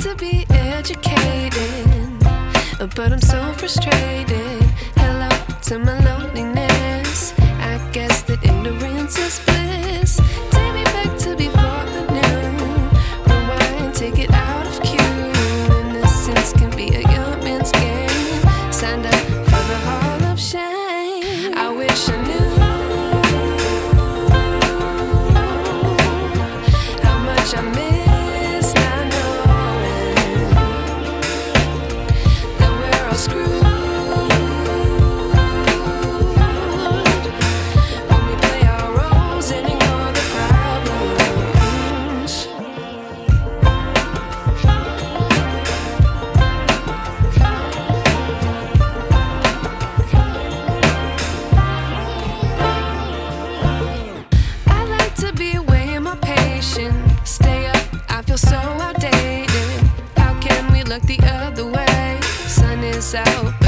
to be educated, but I'm so frustrated. Hello to my love. so outdated. How can we look the other way? Sun is out.